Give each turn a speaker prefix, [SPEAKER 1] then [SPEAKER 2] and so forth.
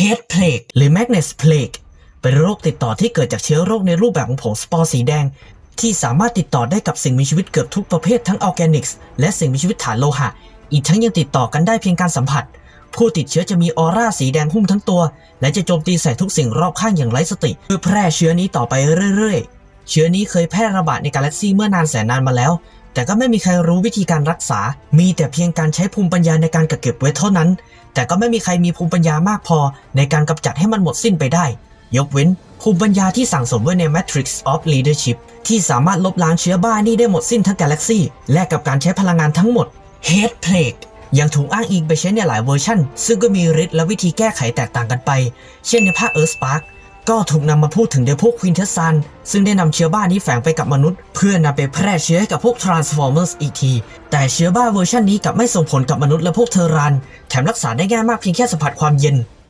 [SPEAKER 1] Head Plague หรือ Magnus Plague เป็นโรคติดต่อที่เกิดจากเชื้อโรคในรูปแบบของผงสปอร์สีแดง ที่สามารถติดต่อได้กับสิ่งมีชีวิตเกือบทุกประเภททั้งออร์แกนิกส์และสิ่งมีชีวิตฐานโลหะ อีกทั้งยังติดต่อกันได้เพียงการสัมผัส ผู้ติดเชื้อจะมีออร่าสีแดงหุ้มทั้งตัว และจะโจมตีใส่ทุกสิ่งรอบข้างอย่างไร้สติเพื่อแพร่เชื้อนี้ต่อไปเรื่อยๆ เชื้อนี้เคยแพร่ระบาดในกาแล็กซีเมื่อนานแสนนานมาแล้ว แต่ก็ไม่มีใครรู้วิธีการรักษา มีแต่เพียงการใช้ภูมิปัญญาในการกักเก็บไว้เท่านั้น แต่ก็ไม่มีใครมีภูมิปัญญามากพอในการกำจัดให้มันหมดสิ้นไปได้ ยกเว้น ภูมิปัญญาที่สั่งสมไว้ใน Matrix of Leadership ที่สามารถลบล้างเชื้อบ้านี่ได้หมดสิ้นทั้งกาแล็กซี่และกับการใช้พลังงานทั้งหมด Head Plague ยังถูกอ้างอิงไปใช้ในหลายเวอร์ชันซึ่งก็มีฤทธิ์และวิธีแก้ไขแตกต่างกันไป เช่นในภาค Earth Spark ก็ถูกนำมาพูดถึงโดยพวกควินเทสซันซึ่งได้นำเชื้อบ้านี้แฝงไปกับมนุษย์ เพื่อนำไปแพร่เชื้อให้กับพวกทรานส์ฟอร์เมอร์อีกที แต่เชื้อบ้าเวอร์ชันนี้กลับไม่ส่งผลกับมนุษย์และพวกเทอรัน แถมรักษาได้ง่ายมากเพียงแค่สัมผัสความเย็น